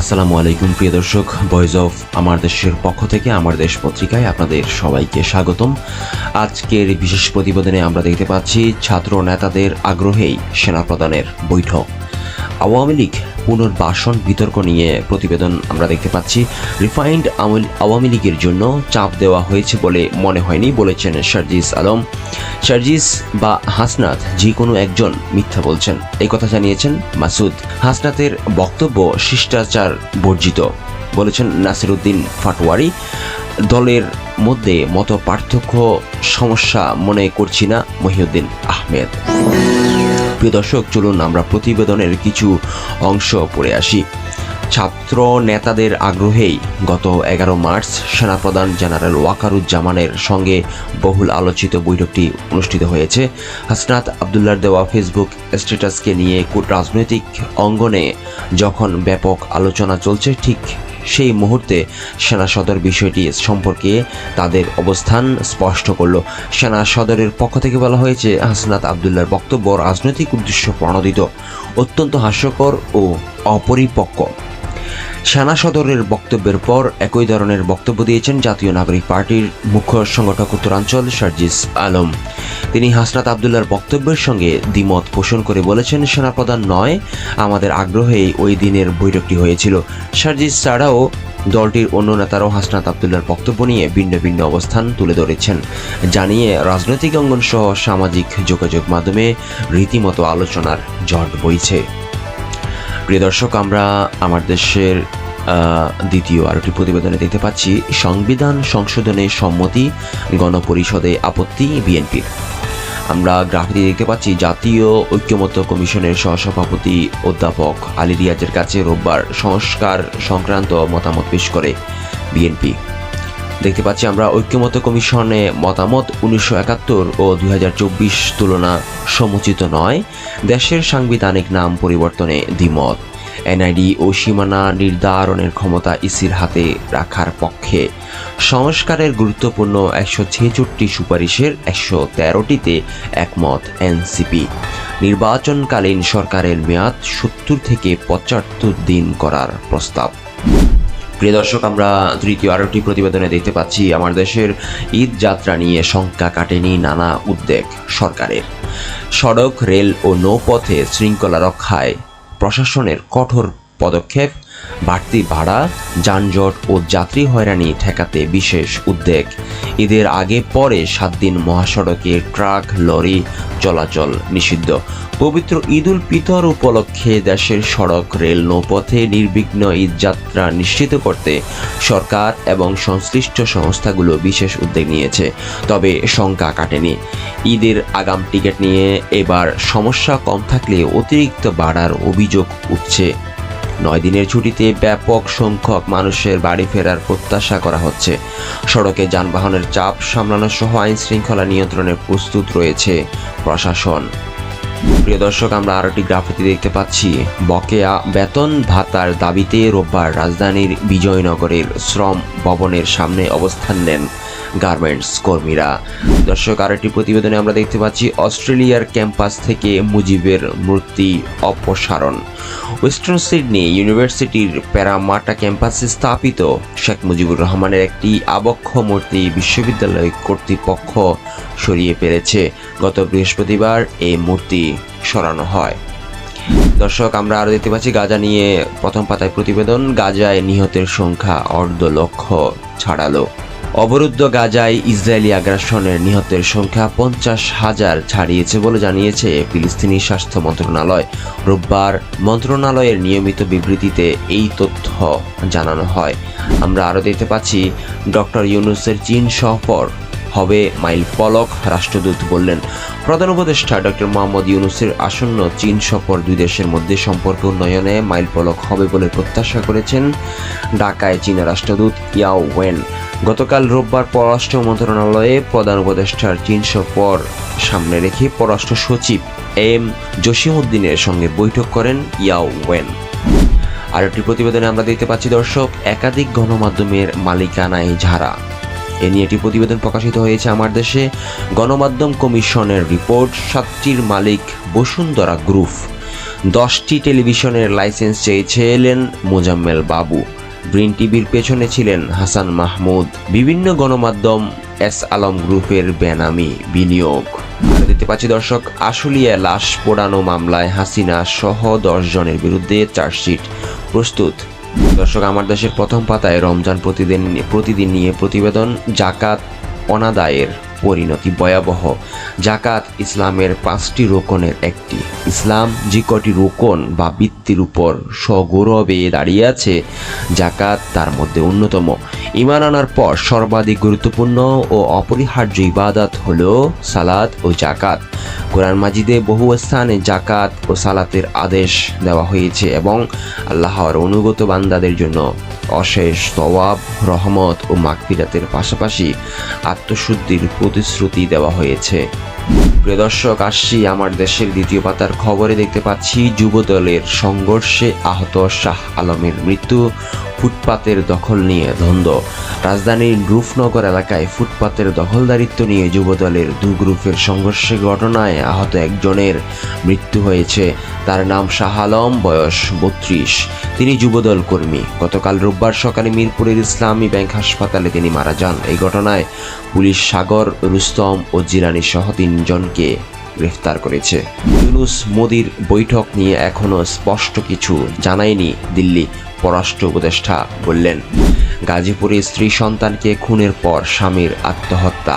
আসসালামু আলাইকুম, প্রিয় দর্শক। ভয়েস অফ আমার দেশের পক্ষ থেকে, আমার দেশ পত্রিকায় আপনাদের সবাইকে স্বাগতম। আজকের বিশেষ প্রতিবেদনে আমরা দেখতে পাচ্ছি ছাত্র নেতাদের আগ্রহেই সেনা প্রদানের বৈঠক। আওয়ামী লীগ পুনর্বাসন বিতর্ক নিয়ে প্রতিবেদন আমরা দেখতে পাচ্ছি। রিফাইন্ড আওয়ামী লীগের জন্য চাপ দেওয়া হয়েছে বলে মনে হয়নি, বলেছেন শারজিস আলম। শারজিস বা হাসনাত যে কোনো একজন মিথ্যা বলছেন। এই কথা জানিয়েছেন মাসুদ। হাসনাতের বক্তব্য শিষ্টাচার বর্জিত, বলেছেন নাসিরুদ্দিন ফাটোয়ারি দলের মধ্যে মত পার্থক্য সমস্যা মনে করছি না মহিউদ্দিন আহমেদ। প্রিয় দর্শক, চলুন আমরা প্রতিবেদনের কিছু অংশ পড়ে আসি। ছাত্র নেতাদের আগ্রহেই গত এগারো মার্চ সেনাপ্রধান জেনারেল ওয়াকারুজ্জামানের সঙ্গে বহুল আলোচিত বৈঠকটি অনুষ্ঠিত হয়েছে। হাসনাত আবদুল্লার দেওয়া ফেসবুক স্ট্যাটাসকে নিয়ে রাজনৈতিক অঙ্গনে যখন ব্যাপক আলোচনা চলছে, ঠিক সেই মুহূর্তে সেনা সদর বিষয়টি সম্পর্কে তাদের অবস্থান স্পষ্ট করল। সেনা সদরের পক্ষ থেকে বলা হয়েছে, হাসনাত আবদুল্লার বক্তব্য রাজনৈতিক উদ্দেশ্য প্রণোদিত, অত্যন্ত হাস্যকর ও অপরিপক্ক। সেনা সদরের বক্তব্যের পর একই ধরনের বক্তব্য দিয়েছেন জাতীয় নাগরিক পার্টির মুখ্য সংগঠক উত্তরাঞ্চল শারজিস আলম। তিনি হাসনাত আবদুল্লার বক্তব্যের সঙ্গে দ্বিমত পোষণ করে বলেছেন, সেনাপ্রধান নয়, আমাদের আগ্রহেই ওই দিনের বৈঠকটি হয়েছিল। শারজিস ছাড়াও দলটির অন্য নেতারাও হাসনাত আবদুল্লার বক্তব্য নিয়ে ভিন্ন ভিন্ন অবস্থান তুলে ধরেছেন। জানিয়ে রাজনৈতিক অঙ্গন সহ সামাজিক যোগাযোগ মাধ্যমে রীতিমতো আলোচনার জট বইছে। প্রিয় দর্শক, আমরা আমার দেশের দ্বিতীয় আর একটি প্রতিবেদনে দেখতে পাচ্ছি সংবিধান সংশোধনের সম্মতি গণপরিষদে আপত্তি বিএনপির। আমরা গ্রাফিতে দেখতে পাচ্ছি জাতীয় ঐক্যমত্য কমিশনের সহসভাপতি অধ্যাপক আলী রিয়াজের কাছে রোববার সংস্কার সংক্রান্ত মতামত পেশ করে বিএনপি। দেখতে পাচ্ছি আমরা ঐক্যমত্য কমিশনে মতামত উনিশশো একাত্তর ও দুই তুলনা সমুচিত নয়। দেশের সাংবিধানিক নাম পরিবর্তনে দ্বিমত। এনআইডি ও সীমানা নির্ধারণের ক্ষমতা ইসির হাতে রাখার পক্ষে। সংস্কারের গুরুত্বপূর্ণ একশো ছেষট্টি সুপারিশের একশো তেরোটিতে একমত এনসিপি। নির্বাচনকালীন সরকারের মেয়াদ সত্তর থেকে পঁচাত্তর দিন করার প্রস্তাব। প্রিয় দর্শক, আমরা তৃতীয় আরেকটি প্রতিবেদনে দেখতে পাচ্ছি, আমার দেশের ঈদ যাত্রা নিয়ে শঙ্কা কাটেনি নানা উদ্বেগ সরকারের। সড়ক, রেল ও নৌপথে শৃঙ্খলা রক্ষায় প্রশাসনের কঠোর পদক্ষেপ, বাড়তি ভাড়া, যানজট ও যাত্রী হয়রানি ঠেকাতে বিশেষ উদ্যোগ ঈদের আগে পরে সাত দিন মহাসড়কে ট্রাক, লরি চলাচল নিষিদ্ধ। পবিত্র ঈদ উল ফিতর উপলক্ষে দেশের সড়ক, রেল নৌপথে নির্বিঘ্ন ঈদযাত্রা নিশ্চিত করতে সরকার এবং সংশ্লিষ্ট সংস্থাগুলো বিশেষ উদ্যোগ নিয়েছে, তবে শঙ্কা কাটেনি। ঈদের আগাম টিকিট নিয়ে এবার সমস্যা কম থাকলে অতিরিক্ত বাড়ার অভিযোগ উঠছে। নয় দিনের ছুটিতে ব্যাপক সংখ্যক মানুষের বাড়ি ফেরার প্রত্যাশা করা হচ্ছে। সড়কে যানবাহনের চাপ সামলানো সহ আইন শৃঙ্খলা নিয়ন্ত্রণে প্রস্তুত রয়েছে প্রশাসন। প্রিয় দর্শক, আমরা আরও একটি গ্রাফিতি দেখতে পাচ্ছি। বকেয়া বেতন ভাতার দাবিতে রোববার রাজধানীর বিজয়নগরের শ্রম ভবনের সামনে অবস্থান নেন গার্মেন্টস কর্মীরা। দর্শক আরেকটি প্রতিবেদনে আমরা দেখতে পাচ্ছি অস্ট্রেলিয়ার ক্যাম্পাস থেকে মুজিবের মূর্তি অপসারণ। ওয়েস্টার্ন সিডনি ইউনিভার্সিটির প্যারামাটা ক্যাম্পাসে স্থাপিত শেখ মুজিবুর রহমানের একটি আবক্ষ মূর্তি বিশ্ববিদ্যালয় কর্তৃপক্ষ সরিয়ে পেরেছে গত বৃহস্পতিবার এই মূর্তি সরানো হয়। দর্শক, আমরা আরও দেখতে পাচ্ছি গাজা নিয়ে প্রথম পাতায় প্রতিবেদন, গাজায় নিহতের সংখ্যা অর্ধ লক্ষ ছাড়ালো। অবরুদ্ধ গাজায় ইসরায়েলি আগ্রাসনের নিহতের সংখ্যা পঞ্চাশ হাজার ছাড়িয়েছে বলে জানিয়েছে ফিলিস্তিনি স্বাস্থ্য মন্ত্রণালয়। রোববার মন্ত্রণালয়ের নিয়মিত বিবৃতিতে এই তথ্য জানানো হয়। আমরা আরও দেখতে পাচ্ছি, ডক্টর ইউনুসের চীন সফর হবে মাইল পলক, রাষ্ট্রদূত বললেন। প্রধান উপদেষ্টা ডক্টর মোহাম্মদ ইউনুসের আসন্ন চীন সফর দুই দেশের মধ্যে সম্পর্ক উন্নয়নে মাইল পলক হবে বলে প্রত্যাশা করেছেন ঢাকায় চীনা রাষ্ট্রদূত ইয়াও ওয়েন। গতকাল রোববার পররাষ্ট্র মন্ত্রণালয়ে প্রধান উপদেষ্টার চীন সফর সামনে রেখে পররাষ্ট্র সচিব এম জসিমউদ্দিনের সঙ্গে বৈঠক করেন ইয়াও ওয়েন। আর একটি প্রতিবেদনে আমরা দেখতে পাচ্ছি, দর্শক, একাধিক গণমাধ্যমের মালিকানায় ঝাড়া। এ নিয়ে একটি প্রতিবেদন প্রকাশিত হয়েছে আমার দেশে। গণমাধ্যম কমিশনের রিপোর্ট, সাতটির মালিক বসুন্ধরা গ্রুপ। দশটি টেলিভিশনের লাইসেন্স চেয়েছিলেন মোজাম্মেল বাবু। গ্রিন টিভির পেছনে ছিলেন হাসান মাহমুদ। বিভিন্ন গণমাধ্যম এস আলম গ্রুপের বেনামি বিনিয়োগ। আর দেখতে পাচ্ছি দর্শক, আশুলিয়া লাশ পোড়ানো মামলায় হাসিনা সহ দশ জনের বিরুদ্ধে চার্জশিট প্রস্তুত। দর্শক, আমার দেশের প্রথম পাতায় রমজান প্রতিদিন প্রতিদিন নিয়ে প্রতিবেদন জাকাত অনাদায়ের। পরিণতি ভয়াবহ। জাকাত ইসলামের পাঁচটি রোকনের একটি। ইসলাম যে কটি রোকন বা বৃত্তির উপর সগৌরবে দাঁড়িয়ে আছে, জাকাত তার মধ্যে অন্যতম। ইমান আনার পর সর্বাধিক গুরুত্বপূর্ণ ও অপরিহার্য ইবাদত হল সালাত ও জাকাত কোরআন মাজিদে বহু স্থানে জাকাত ও সালাতের আদেশ দেওয়া হয়েছে এবং আল্লাহর অনুগত বান্দাদের জন্য অশেষ তওয়াব, রহমত ও মাগফিরাতের পাশাপাশি আত্মশুদ্ধির প্রতিশ্রুতি দেওয়া হয়েছে। প্রিয় দর্শক, আসছি আমার দেশের দ্বিতীয় পাতার খবরে। দেখতে পাচ্ছি যুবদলের সংঘর্ষে আহত শাহ আলমের মৃত্যু ফুটপাতের দখল নিয়ে দ্বন্দ্ব রাজধানীর রূপনগর এলাকায় ফুটপাতের দখলদারিত্ব নিয়ে যুবদলের দু গ্রুপের সংঘর্ষের ঘটনায় আহত একজনের মৃত্যু হয়েছে। তার নাম শাহ আলম, বয়স বত্রিশ। তিনি যুবদল কর্মী। গতকাল রোববার সকালে মিরপুরের ইসলামী ব্যাংক হাসপাতালে তিনি মারা যান। এই ঘটনায় পুলিশ সাগর, রুস্তম ও জিরানি সহ তিনজনকে গ্রেফতার করেছে। ইউনুস মোদির বৈঠক নিয়ে এখনও স্পষ্ট কিছু জানায়নি দিল্লি পররাষ্ট্র উপদেষ্টা বললেন গাজীপুরে স্ত্রী সন্তানকে খুনের পর স্বামীর আত্মহত্যা।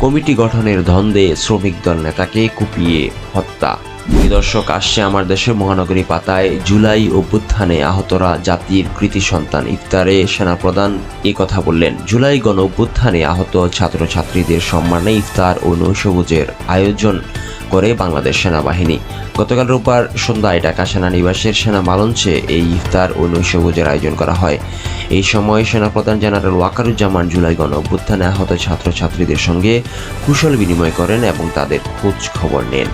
কমিটি গঠনের ধন্দে শ্রমিক দল নেতাকে কুপিয়ে হত্যা। প্রিয় দর্শক, আসছে আমার দেশের মহানগরী পাতায় জুলাই অভ্যুত্থানে আহতরা জাতির কৃতি সন্তান ইফতারে সেনাপ্রধান এ কথা বললেন। জুলাই গণ অভ্যুত্থানে আহত ছাত্রছাত্রীদের সম্মানে ইফতার ও নৈশভোজের আয়োজন করে বাংলাদেশ সেনাবাহিনী। গতকাল রোববার সন্ধ্যায় ঢাকা সেনানিবাসের সেনা মালঞ্চে এই ইফতার ও নৈশভোজের আয়োজন করা হয়। এই সময় সেনাপ্রধান জেনারেল ওয়াকারুজ্জামান জুলাই গণ অভ্যুত্থানে আহত ছাত্রছাত্রীদের সঙ্গে কুশল বিনিময় করেন এবং তাদের খোঁজ খবর নেন।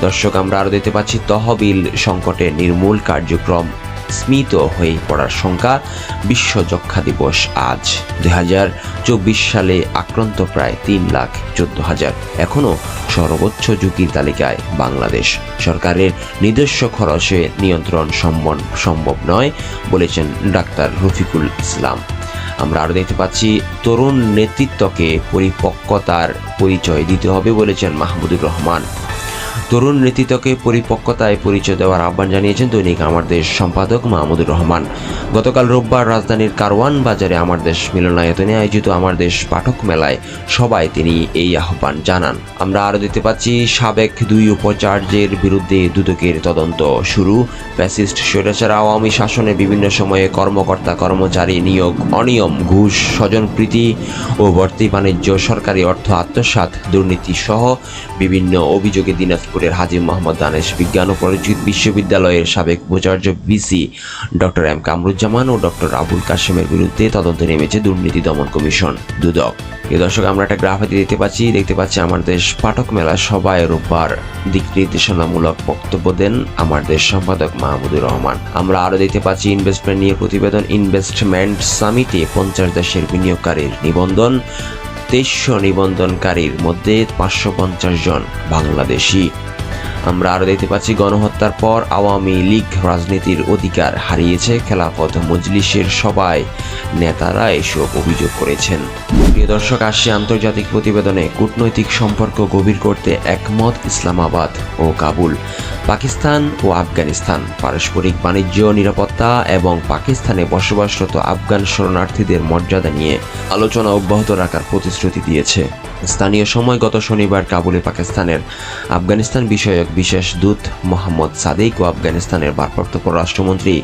দর্শক, আমরা আরও দেখতে পাচ্ছি তহবিল সংকটে নির্মূল কার্যক্রম। স্মিত হয়ে পড়ার সংখ্যা বিশ্ব যক্ষা দিবস আজ। দুই সালে আক্রান্ত প্রায় তিন লাখ চোদ্দ হাজার। এখনও সর্বোচ্চ ঝুঁকির তালিকায় বাংলাদেশ। সরকারের নিজস্ব খরচে নিয়ন্ত্রণ সম্বন সম্ভব নয়, বলেছেন ডাক্তার রফিকুল ইসলাম। আমরা আরও দেখতে পাচ্ছি, তরুণ নেতৃত্বকে পরিপক্কতার পরিচয় দিতে হবে, বলেছেন মাহমুদুর রহমান। তরুণ নেতৃত্বকে পরিপক্কতায় পরিচয় দেওয়ার আহ্বান জানিয়েছেন দৈনিক আমার দেশ সম্পাদক মাহমুদুর রহমান। গতকাল রোববার রাজধানীর কারওয়ান বাজারে আমার দেশ মিলনায়তনে আয়োজিত আমার দেশ পাঠক মেলায় সবাই তিনি এই আহ্বান জানান। আমরা আরও দেখতে পাচ্ছি, সাবেক দুই উপাচার্যের বিরুদ্ধে দুদকের তদন্ত শুরু। ফ্যাসিস্ট, স্বৈরাচার, আওয়ামী শাসনে বিভিন্ন সময়ে কর্মকর্তা, কর্মচারী নিয়োগ, অনিয়ম, ঘুষ স্বজনপ্রীতি ও ভর্তি বাণিজ্য, সরকারি অর্থ আত্মসাৎ দুর্নীতি সহ বিভিন্ন অভিযোগে দিনাজপুরের হাজি মোহাম্মদ দানেশ বিজ্ঞান ও প্রযুক্তি বিশ্ববিদ্যালয়ের সাবেক উপাচার্য বিসি ডক্টর এম কামরুজ্জামান ও ডক্টর আবুল কাশেমের বিরুদ্ধে তদন্তে নেমেছে দুর্নীতি দমন কমিশন। দুদক। এ দর্শক, আমরা একটা গ্রাফিতি দেখতে পাচ্ছি। দেখতে পাচ্ছি আমার দেশ পাঠক মেলা সবাই রোববার। দিক নির্দেশনামূলক বক্তব্য দেন আমার দেশ সম্পাদক মাহমুদুর রহমান। আমরা আরও দেখতে পাচ্ছি ইনভেস্টমেন্ট নিয়ে প্রতিবেদন ইনভেস্টমেন্ট সামিটে পঞ্চাশ দেশের বিনিয়োগকারীর নিবন্ধন। তেইশশো নিবন্ধনকারীর মধ্যে পাঁচশো পঞ্চাশ জন বাংলাদেশি। আমরা আরও দেখতে পাচ্ছি, গণহত্যার পর আওয়ামী লীগ রাজনীতির অধিকার হারিয়েছে। খেলাফত মজলিসের সবাই নেতারা এসব অভিযোগ করেছেন। প্রিয় দর্শক, আসছে আন্তর্জাতিক প্রতিবেদনে। কূটনৈতিক সম্পর্ক গভীর করতে একমত ইসলামাবাদ ও কাবুল। পাকিস্তান ও আফগানিস্তান। পারস্পরিক বাণিজ্য, নিরাপত্তা এবং পাকিস্তানে বসবাসরত আফগান শরণার্থীদের মর্যাদা নিয়ে আলোচনা অব্যাহত রাখার প্রতিশ্রুতি দিয়েছে। স্থানীয় সময় গত শনিবার কাবুলে পাকিস্তানের আফগানিস্তান বিষয়ক বিশেষ দূত মোহাম্মদ সাদেক ও আফগানিস্তানের ভারপ্রাপ্ত পররাষ্ট্রমন্ত্রী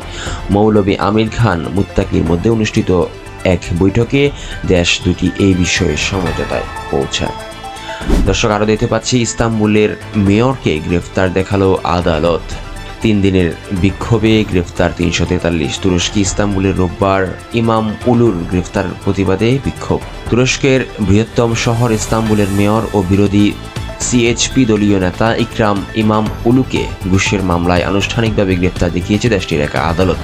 মৌলবী আমির খান মুত্তাকির মধ্যে অনুষ্ঠিত এক বৈঠকে দেশ দুটি এই বিষয়ে সমঝোতায় পৌঁছায়। দর্শক আরও দেখতে পাচ্ছি, ইস্তাম্বুলের মেয়রকে গ্রেফতার দেখাল আদালত। তিন দিনের বিক্ষোভে গ্রেফতার তিনশো তেতাল্লিশ তুরস্কি, ইস্তাম্বুলের রোববার ইমাম উলুর গ্রেফতার প্রতিবাদে বিক্ষোভ। তুরস্কের বৃহত্তম শহর ইস্তাম্বুলের মেয়র ও বিরোধী সিএইচপি দলীয় নেতা ইকরাম ইমাম উলুকে ঘুষের মামলায় আনুষ্ঠানিকভাবে গ্রেফতার দেখিয়েছে দেশটির এক আদালত।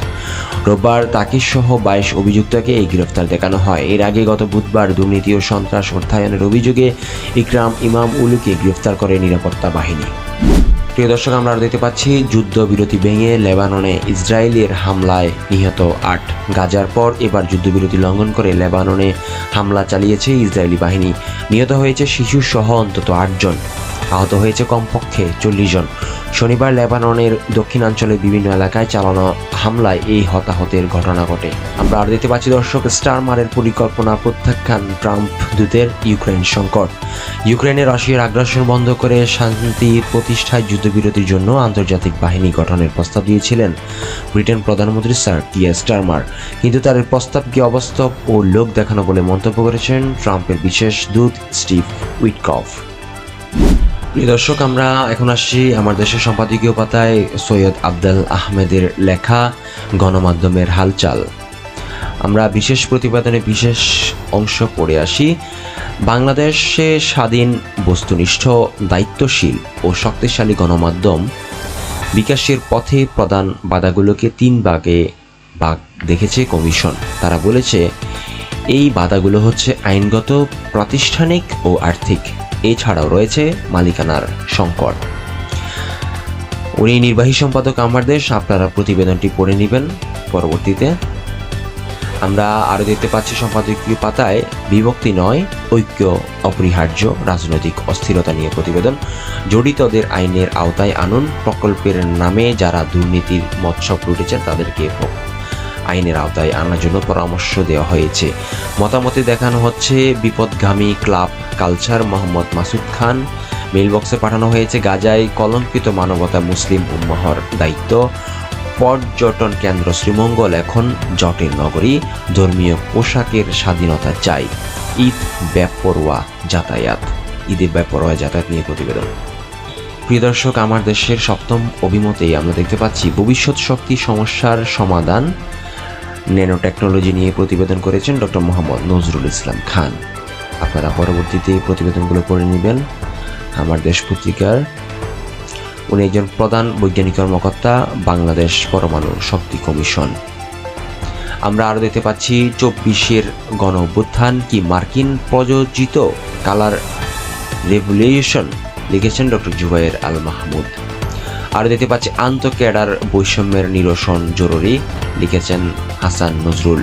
রোববার তাকে সহ বাইশ অভিযুক্তকে এই গ্রেফতার দেখানো হয়। এর আগে গত বুধবার দুর্নীতি ও সন্ত্রাস অর্থায়নের অভিযোগে ইকরাম ইমাম উলুকে গ্রেফতার করে নিরাপত্তা বাহিনী। প্রিয় দর্শক, আমরা দেখতে পাচ্ছি, যুদ্ধবিরতি ভেঙে লেবাননে ইসরায়েলের হামলায় নিহত আট গাজার পর এবার যুদ্ধবিরতি লঙ্ঘন করে লেবাননে হামলা চালিয়েছে ইসরায়েলি বাহিনী। নিহত হয়েছে শিশু সহ অন্তত আটজন। আহত হয়েছে কমপক্ষে চল্লিশ জন। শনিবার লেবাননের দক্ষিণাঞ্চলের বিভিন্ন এলাকায় চালানো হামলায় এই হতাহতের ঘটনা ঘটে। আমরা আর দেখতে পাচ্ছি, দর্শক স্টারমারের পরিকল্পনা প্রত্যাখ্যান ট্রাম্প দূতের ইউক্রেন সংকট। ইউক্রেনে রাশিয়ার আগ্রাসন বন্ধ করে শান্তি প্রতিষ্ঠায় যুদ্ধবিরতির জন্য আন্তর্জাতিক বাহিনী গঠনের প্রস্তাব দিয়েছিলেন ব্রিটেন প্রধানমন্ত্রী স্যার কিয়ার স্টারমার। কিন্তু তার প্রস্তাবকে অবাস্তব ও লোক দেখানো বলে মন্তব্য করেছেন ট্রাম্পের বিশেষ দূত স্টিভ উইটকফ। প্রিয় দর্শক, আমরা এখন আসছি আমার দেশের সম্পাদকীয় পাতায় সৈয়দ আবদাল আহমেদের লেখা গণমাধ্যমের হালচাল। আমরা বিশেষ প্রতিবেদনে বিশেষ অংশ পড়ে আসি। বাংলাদেশে স্বাধীন, বস্তুনিষ্ঠ, দায়িত্বশীল ও শক্তিশালী গণমাধ্যম বিকাশের পথে প্রধান বাধাগুলোকে তিন ভাগে ভাগ দেখেছে কমিশন। তারা বলেছে, এই বাধাগুলো হচ্ছে আইনগত, প্রাতিষ্ঠানিক ও আর্থিক। এছাড়াও রয়েছে মালিকানার সংকট উনি নির্বাহী সম্পাদক আমার দেশ, আপনারা প্রতিবেদনটি পড়ে নেবেন। পরবর্তীতে আমরা আরও দেখতে পাচ্ছি সম্পাদকীয় পাতায়, বিভক্তি নয়, ঐক্য, অপরিহার্য, রাজনৈতিক অস্থিরতা নিয়ে প্রতিবেদন। জড়িতদের আইনের আওতায় আনুন, প্রকল্পের নামে যারা দুর্নীতির মৎসব লুটেছেন তাদেরকে আইনের আওতায় আনার জন্য পরামর্শ দেওয়া হয়েছে। মতামতে দেখানো হচ্ছে, বিপদগামী ক্লাব কালচার মোহাম্মদ মাসুদ খান, মেলবক্সে পাঠানো হয়েছে গাজায় কলঙ্কিত মানবতা মুসলিম উম্মাহর দায়িত্ব। পর্যটন কেন্দ্র শ্রীমঙ্গল এখন জটের নগরী, ধর্মীয় পোশাকের স্বাধীনতা চাই। ঈদ ব্যাপরোয়া যাতায়াত। ঈদের ব্যাপরোয়া যাতায়াত নিয়ে প্রতিবেদন। প্রিয় দর্শক, আমার দেশের সপ্তম অভিমতেই আমরা দেখতে পাচ্ছি, ভবিষ্যৎ শক্তি সমস্যার সমাধান ন্যানো টেকনোলজি নিয়ে প্রতিবেদন করেছেন ডক্টর মোহাম্মদ নজরুল ইসলাম খান। আপনারা পরবর্তীতে এই প্রতিবেদনগুলো পড়ে নেবেন। আমার দেশ পত্রিকার। উনি একজন প্রধান বৈজ্ঞানিক কর্মকর্তা, বাংলাদেশ পরমাণু শক্তি কমিশন। আমরা আরও দেখতে পাচ্ছি, চব্বিশের গণ অভ্যুত্থান কি মার্কিন প্রযোজিত কালার রেভলিউশন লিখেছেন ডক্টর জুবাইর আল মাহমুদ। আরও দেখতে পাচ্ছি আন্তঃক্যাডার বৈষম্যের নিরসন জরুরি, লিখেছেন হাসান নজরুল।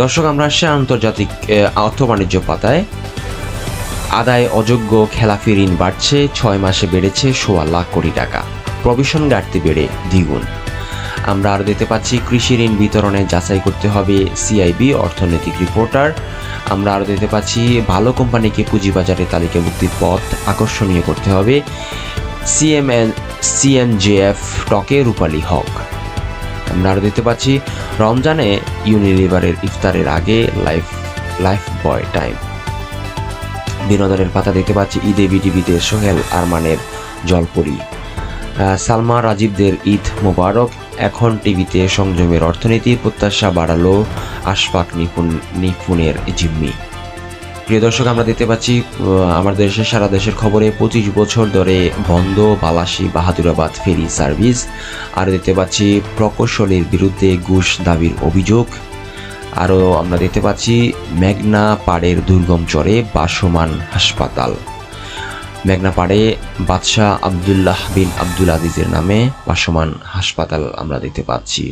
দর্শক, আমরা আসছি আন্তর্জাতিক অর্থ বাণিজ্য পাতায়। আদায় অযোগ্য খেলাফি ঋণ বাড়ছে, ছয় মাসে বেড়েছে সোয়া লাখ কোটি টাকা। প্রভিশন ঘাটতি বেড়ে দ্বিগুণ। আমরা আরও দেখতে পাচ্ছি, কৃষি ঋণ বিতরণে যাচাই করতে হবে সিআইবি, অর্থনৈতিক রিপোর্টার। আমরা আরও দেখতে পাচ্ছি, ভালো কোম্পানিকে পুঁজিবাজারে তালিকাভুক্তির পথ আকর্ষণীয় করতে হবে। সিএমএন সিএমজেএফ টকে রূপালী হক। আমরা আরও দেখতে পাচ্ছি রমজানে ইউনিলিভারের ইফতারের আগে লাইফ লাইফ বয় টাইম। বিনোদনের পাতা দেখতে পাচ্ছি, ঈদে বিটিভিতে সোহেল আরমানের জলপরি। সালমা রাজীবদের ঈদ মোবারক, এখন টিভিতে সংযমের অর্থনীতি, প্রত্যাশা বাড়ালো আশফাক নিপুণ নিপুণের জিম্মি। প্রিয় দর্শক, আমরা দেখতে পাচ্ছি আমাদের দেশের সারা দেশের খবরে পঁচিশ বছর ধরে বন্ধ বালাসি বাহাদুরাবাদ ফেরি সার্ভিস। আর দেখতে পাচ্ছি, প্রকৌশলীর বিরুদ্ধে ঘুষ দাবির অভিযোগ। আরও আমরা দেখতে পাচ্ছি, মেঘনা পাড়ের দুর্গম চরে বাসমান হাসপাতাল। মেঘনা পাড়ে বাদশাহ আবদুল্লাহ বিন আব্দুল আজিজের নামে বাসমান হাসপাতাল আমরা দেখতে পাচ্ছি।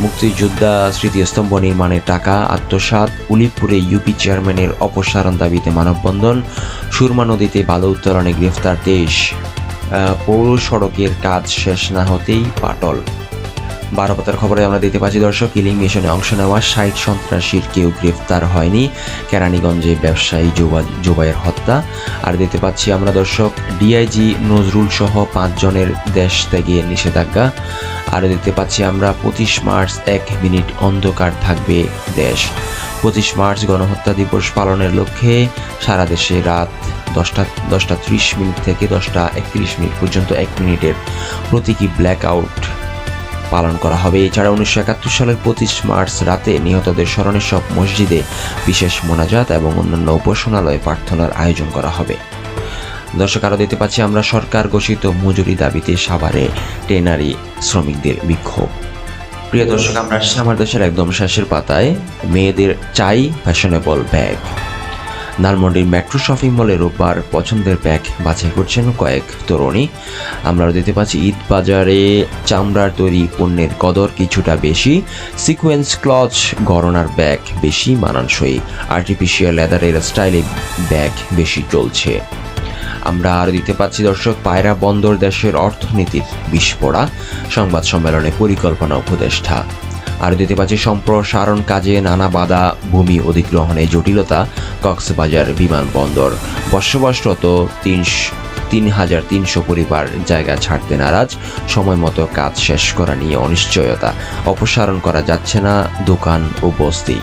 মুক্তিযোদ্ধা স্মৃতিস্তম্ভ নির্মাণের টাকা আত্মসাত উলিপুরে ইউপি চেয়ারম্যানের অপসারণ দাবিতে মানববন্ধন, সুরমা নদীতে বালু উত্তোলনে গ্রেফতার দেশ। পৌর সড়কের কাজ শেষ না হতেই পাটল। বারো পাতার খবরে আমরা দেখতে পাচ্ছি, দর্শক কিলিং মিশনে অংশ নেওয়া ষাট সন্ত্রাসীর কেউ গ্রেফতার হয়নি। কেরানীগঞ্জে ব্যবসায়ী জোবাইয়ের হত্যা। আর দেখতে পাচ্ছি আমরা, দর্শক, ডিআইজি নজরুল সহ পাঁচজনের দেশ ত্যাগে নিষেধাজ্ঞা। আর দেখতে পাচ্ছি আমরা, পঁচিশ মার্চ, এক মিনিট অন্ধকার থাকবে দেশ। পঁচিশ মার্চ, গণহত্যা দিবস পালনের লক্ষ্যে সারা দেশে রাত দশটা দশটা ত্রিশ মিনিট থেকে দশটা একত্রিশ মিনিট পর্যন্ত এক মিনিটের প্রতীকী ব্ল্যাক আউট পালন করা হবে। এছাড়া উনিশশো একাত্তর সালের পঁচিশ মার্চ রাতে নিহতদের স্মরণে সব মসজিদে বিশেষ মোনাজাত এবং অন্যান্য উপাসনালয়ে প্রার্থনার আয়োজন করা হবে। দর্শক, আরও দেখতে পাচ্ছি আমরা সরকার ঘোষিত মজুরি দাবিতে সাভারে টেনারি শ্রমিকদের বিক্ষোভ। প্রিয় দর্শক, আমরা আসছি আমার দেশের একদম শেষের পাতায় মেয়েদের চাই ফ্যাশনেবল ব্যাগ। ধানমন্ডির মেট্রো শপিং মলে রোববার পছন্দের ব্যাগ বাছাই করছেন কয়েক তরুণী। আমরা দেখতে পাচ্ছি ঈদ বাজারে চামড়ার তৈরি পণ্যের কদর কিছুটা বেশি। সিকোয়েন্স ক্লচ গড়নার ব্যাগ বেশি মানানসই। আর্টিফিশিয়াল লেদারের স্টাইলে ব্যাগ বেশি চলছে। আমরা আরও দিতে পাচ্ছি, দর্শক, পায়রা বন্দর দেশের অর্থনীতির বিস্ফোরা সংবাদ সম্মেলনে পরিকল্পনা উপদেষ্টা আরও দিতে পাচ্ছি সম্প্রসারণ কাজে নানা বাধা, ভূমি অধিগ্রহণে জটিলতা, কক্সবাজার বিমানবন্দর। বসবাসরত তিন তিন হাজার তিনশো পরিবার জায়গা ছাড়তে নারাজ। সময় মতো কাজ শেষ করা নিয়ে অনিশ্চয়তা। অপসারণ করা যাচ্ছে না, দোকান ও বস্তি।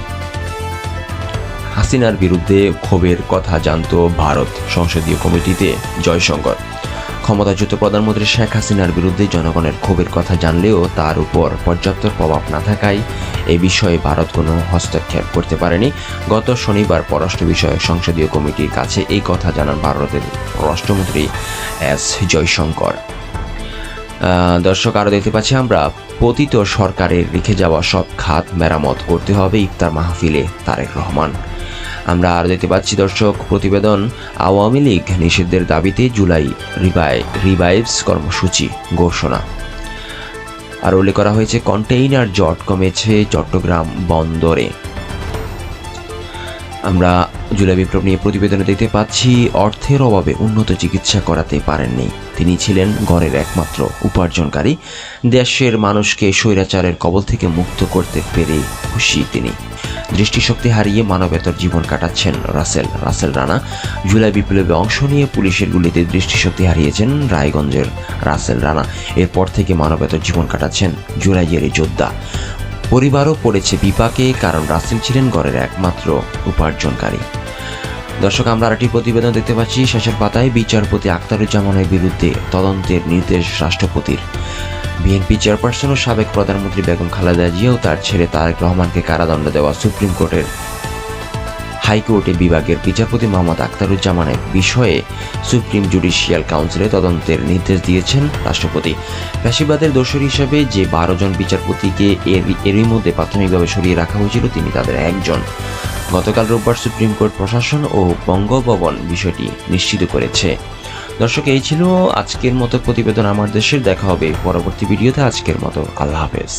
হাসিনার বিরুদ্ধে ক্ষোভের কথা জানত ভারত সংসদীয় কমিটিতে জয়শঙ্কর। ক্ষমতাচ্যুত প্রধানমন্ত্রী শেখ হাসিনার বিরুদ্ধে জনগণের ক্ষোভের কথা জানলেও তার উপর পর্যাপ্ত প্রভাব না থাকায় এ বিষয়ে ভারত কোনো হস্তক্ষেপ করতে পারেনি। গত শনিবার পররাষ্ট্র বিষয়ক সংসদীয় কমিটির কাছে এই কথা জানান ভারতের পররাষ্ট্রমন্ত্রী এস জয়শঙ্কর। দর্শক আরও দেখতে পাচ্ছি আমরা, পতিত সরকারের রেখে যাওয়া সব খাত মেরামত করতে হবে ইফতার মাহফিলে তারেক রহমান। আমরা আরও দেখতে পাচ্ছি, দর্শক, প্রতিবেদন আওয়ামী লীগ নিষিদ্ধের দাবিতে জুলাই রিভাই, রিভাইভস কর্মসূচি ঘোষণা। আর উল্লেখ করা হয়েছে, কন্টেইনার জট কমেছে চট্টগ্রাম বন্দরে। আমরা জুলাই বিপ্লব নিয়ে প্রতিবেদনে দেখতে পাচ্ছি, অর্থের অভাবে উন্নত চিকিৎসা করাতে পারেননি। তিনি ছিলেন ঘরের একমাত্র উপার্জনকারী। দেশের মানুষকে স্বৈরাচারের কবল থেকে মুক্ত করতে পেরে খুশি তিনি। দৃষ্টিশক্তি হারিয়ে মানবেতর জীবন কাটাচ্ছেন রাসেল। রাসেল রানা জুলাই বিপ্লবে অংশ নিয়ে পুলিশের গুলিতে দৃষ্টিশক্তি হারিয়েছেন রায়গঞ্জের রাসেল রানা। এরপর থেকে মানবেতর জীবন কাটাচ্ছেন জুলাইয়ের যোদ্ধা। পরিবারও পড়েছে বিপাকে, কারণ রাসেল ছিলেন ঘরের একমাত্র উপার্জনকারী। দর্শক, আমরা আরেকটি প্রতিবেদন দেখতে পাচ্ছি। শেষের পাতায় বিচারপতি আখতারুজ্জামানের বিরুদ্ধে তদন্তের নির্দেশ রাষ্ট্রপতির। বিএনপি চেয়ারপারসন ও সাবেক প্রধানমন্ত্রী বেগম খালেদা জিয়াও তার ছেলে তারেক রহমানকে কারাদণ্ড দেওয়া সুপ্রিম কোর্টের হাইকোর্টে বিভাগের বিচারপতি মোহাম্মদ আখতারুজ্জামানের বিষয়ে সুপ্রিম জুডিশিয়াল কাউন্সিলে তদন্তের নির্দেশ দিয়েছেন রাষ্ট্রপতি। ফ্যাসিবাদের দোষর হিসাবে যে বারো জন বিচারপতিকে এর এরই মধ্যে প্রাথমিকভাবে সরিয়ে রাখা হয়েছিল, তিনি তাদের একজন। গতকাল রোববার সুপ্রিম কোর্ট প্রশাসন ও বঙ্গভবন বিষয়টি নিশ্চিত করেছে। দর্শক, এই ছিল আজকের মতো প্রতিবেদন। আমার দেশের দেখা হবে পরবর্তী ভিডিওতে। আজকের মতো আল্লাহ হাফেজ।